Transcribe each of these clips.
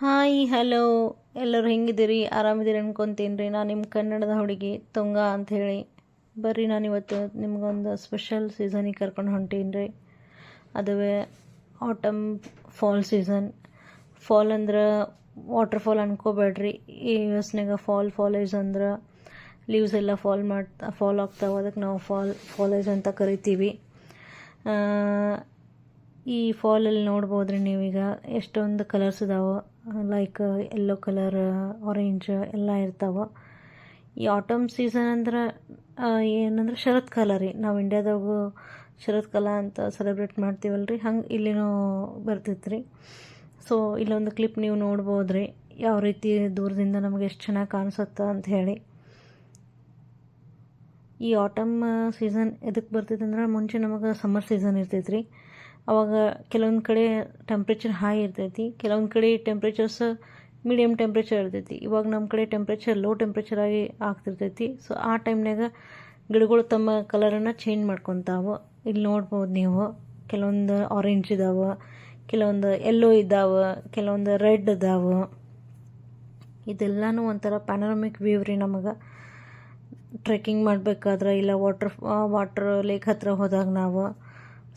Hi, hello. ಎಲ್ಲರೂ ಹೆಂಗಿದ್ದೀರಿ? ಆರಾಮಿದ್ದೀರಿ ಅನ್ಕೊತೀನಿ ರೀ. ನಾನು ನಿಮ್ಮ ಕನ್ನಡದ ಹುಡುಗಿ ತುಂಗ ಅಂಥೇಳಿ ಬರ್ರಿ, ನಾನು ಇವತ್ತು ನಿಮ್ಗೊಂದು ಸ್ಪೆಷಲ್ ಸೀಸನಿಗೆ ಕರ್ಕೊಂಡು ಹೊಂಟೀನಿ ರೀ. ಅದುವೇ ಆಟಮ್ ಫಾಲ್ ಸೀಸನ್ ಫಾಲ್ ಅಂದ್ರೆ ವಾಟರ್ ಫಾಲ್ ಅನ್ಕೋಬೇಡ್ರಿ. ಈ ಯೋಸ್ನಾಗ ಫಾಲ್ ಫಾಲೇಜ್ ಅಂದ್ರೆ ಲೀವ್ಸ್ ಎಲ್ಲ ಫಾಲ್ ಮಾಡ್ತಾ ಫಾಲ್ ಆಗ್ತಾವೆ. ಅದಕ್ಕೆ ನಾವು ಫಾಲ್ ಫಾಲೇಜ್ ಅಂತ ಕರಿತೀವಿ. ಈ ಫಾಲಲ್ಲಿ ನೋಡ್ಬೋದ್ರಿ ನೀವೀಗ ಎಷ್ಟೊಂದು ಕಲರ್ಸ್ ಇದಾವೆ ಲೈಕ್ ಯೆಲ್ಲೋ ಕಲರ್ ಆರೆಂಜ್ ಎಲ್ಲ ಇರ್ತಾವೆ. ಈ ಆಟಮ್ ಸೀಸನ್ ಅಂದ್ರೆ ಏನಂದ್ರೆ ಶರತ್ ಕಾಲ ರೀ. ನಾವು ಇಂಡ್ಯಾದಾಗೂ ಶರತ್ ಕಾಲ ಅಂತ ಸೆಲೆಬ್ರೇಟ್ ಮಾಡ್ತೀವಲ್ಲ ರೀ ಹಂಗೆ ಇಲ್ಲಿನೂ ಬರ್ತೈತೆ ರೀ ಸೊ ಇಲ್ಲೊಂದು ಕ್ಲಿಪ್ ನೀವು ನೋಡ್ಬೋದು ರೀ ಯಾವ ರೀತಿ ದೂರದಿಂದ ನಮಗೆ ಎಷ್ಟು ಚೆನ್ನಾಗಿ ಕಾಣಿಸುತ್ತೆ ಅಂತ ಹೇಳಿ. ಈ ಆಟಮ್ ಸೀಸನ್ ಎದಕ್ಕೆ ಬರ್ತೈತೆ ಅಂದ್ರೆ ಮುಂಚೆ ನಮಗೆ ಸಮ್ಮರ್ ಸೀಸನ್ ಇರ್ತೈತೆ ರೀ ಅವಾಗ ಕೆಲವೊಂದು ಕಡೆ ಟೆಂಪ್ರೇಚರ್ ಹೈ ಇರ್ತೈತಿ, ಕೆಲವೊಂದು ಕಡೆ ಟೆಂಪ್ರೇಚರ್ಸ್ ಮೀಡಿಯಮ್ ಟೆಂಪ್ರೇಚರ್ ಇರ್ತೈತಿ. ಇವಾಗ ನಮ್ಮ ಕಡೆ ಟೆಂಪ್ರೇಚರ್ ಲೋ ಟೆಂಪ್ರೇಚರ್ ಆಗಿ ಆಗ್ತಿರ್ತೈತಿ. ಸೊ ಆ ಟೈಮ್ನಾಗ ಗಿಡಗಳು ತಮ್ಮ ಕಲರನ್ನು ಚೇಂಜ್ ಮಾಡ್ಕೊತಾವೆ. ಇಲ್ಲಿ ನೋಡ್ಬೋದು ನೀವು, ಕೆಲವೊಂದು ಆರೆಂಜ್ ಇದಾವೆ, ಕೆಲವೊಂದು ಎಲ್ಲೋ ಇದ್ದಾವೆ ಕೆಲವೊಂದು ರೆಡ್ ಇದಾವೆ. ಇದೆಲ್ಲನೂ ಒಂಥರ ಪ್ಯಾನರಮಿಕ್ ವ್ಯೂ ರೀ ನಮಗೆ. ಟ್ರೆಕ್ಕಿಂಗ್ ಮಾಡಬೇಕಾದ್ರೆ ಇಲ್ಲ ವಾಟ್ರ್ ವಾಟ್ರ್ ಲೇಕ್ ಹತ್ತಿರ ಹೋದಾಗ ನಾವು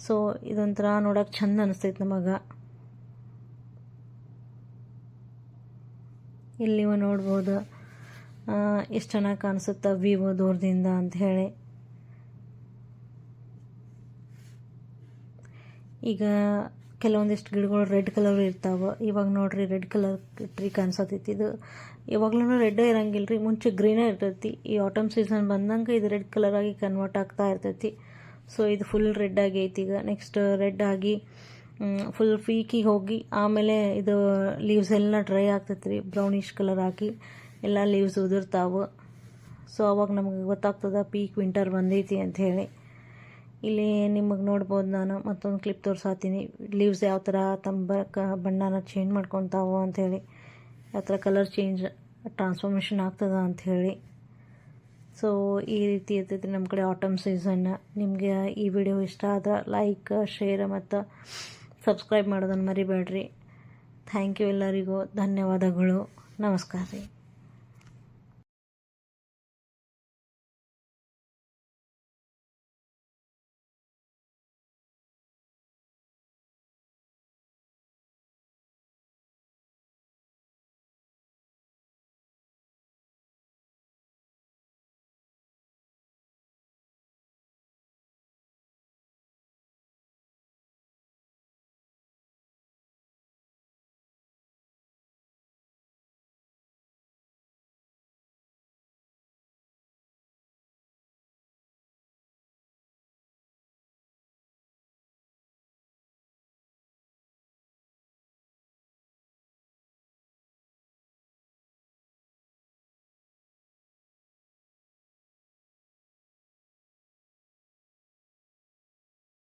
ಸೊ ಇದೊಂಥರ ನೋಡೋಕೆ ಚಂದ ಅನಿಸ್ತೈತೆ ನಮಗೆ. ಇಲ್ಲಿ ನೋಡ್ಬೋದು. ಎಷ್ಟು ಚೆನ್ನಾಗಿ ಕಾಣಿಸುತ್ತೆ ವಿವೋ ದೂರದಿಂದ ಅಂತ ಹೇಳಿ. ಈಗ ಕೆಲವೊಂದಿಷ್ಟು ಗಿಡಗಳು ರೆಡ್ ಕಲರ್ ಇರ್ತಾವೆ. ಇವಾಗ ನೋಡ್ರಿ ರೆಡ್ ಕಲರ್ ಟ್ರೀ ಕಾಣಿಸತೈತಿ ಇದು. ಯಾವಾಗ್ಲೂ ರೆಡ್ ಇರಂಗಿಲ್ಲ ರೀ ಮುಂಚೆ ಗ್ರೀನೇ ಇರ್ತೈತಿ. ಈ ಆಟಮ್ ಸೀಸನ್ ಬಂದಂಗೆ ಇದು ರೆಡ್ ಕಲರಾಗಿ ಕನ್ವರ್ಟ್ ಆಗ್ತಾ ಇರ್ತೈತಿ. ಸೊ ಇದು ಫುಲ್ ರೆಡ್ ಆಗೈತಿ ಈಗ. ನೆಕ್ಸ್ಟ್ ರೆಡ್ ಆಗಿ ಫುಲ್ ಪೀಕಿಗೆ ಹೋಗಿ, ಆಮೇಲೆ ಇದು ಲೀವ್ಸ್ ಎಲ್ಲ ಡ್ರೈ ಆಗ್ತೈತಿ ರೀ ಬ್ರೌನಿಷ್ ಕಲರ್ ಹಾಕಿ ಎಲ್ಲ ಲೀವ್ಸ್ ಉದುರ್ತಾವೆ. ಸೊ ಅವಾಗ ನಮಗೆ ಗೊತ್ತಾಗ್ತದೆ ಪೀಕ್ ವಿಂಟರ್ ಬಂದೈತಿ ಹೇಳಿ. ಇಲ್ಲಿ ನಿಮಗೆ ನೋಡ್ಬೋದು ನಾನು, ಮತ್ತೊಂದು ಕ್ಲಿಪ್ ತೋರಿಸಾತೀನಿ. ಲೀವ್ಸ್ ಯಾವ ಥರ ತಂಬ, ಕ, ಬಣ್ಣನ ಚೇಂಜ್ ಮಾಡ್ಕೊತಾವೋ ಅಂಥೇಳಿ ಯಾವ ಥರ ಕಲರ್ ಚೇಂಜ್ ಟ್ರಾನ್ಸ್ಫಾರ್ಮೇಷನ್ ಆಗ್ತದ ಅಂಥೇಳಿ ಸೊ ಈ ರೀತಿ ಇರ್ತೈತಿ ನಮ್ಮ ಕಡೆ ಆಟಮ್ ಸೀಸನ್ ನಿಮಗೆ ಈ ವಿಡಿಯೋ ಇಷ್ಟ ಆದ್ರೆ ಲೈಕ್ ಶೇರ್ ಮತ್ತು ಸಬ್ಸ್ಕ್ರೈಬ್ ಮಾಡೋದನ್ನು ಮರಿಬೇಡ್ರಿ. ಥ್ಯಾಂಕ್ ಯು ಎಲ್ಲರಿಗೂ. ಧನ್ಯವಾದಗಳು. ನಮಸ್ಕಾರ ರೀ.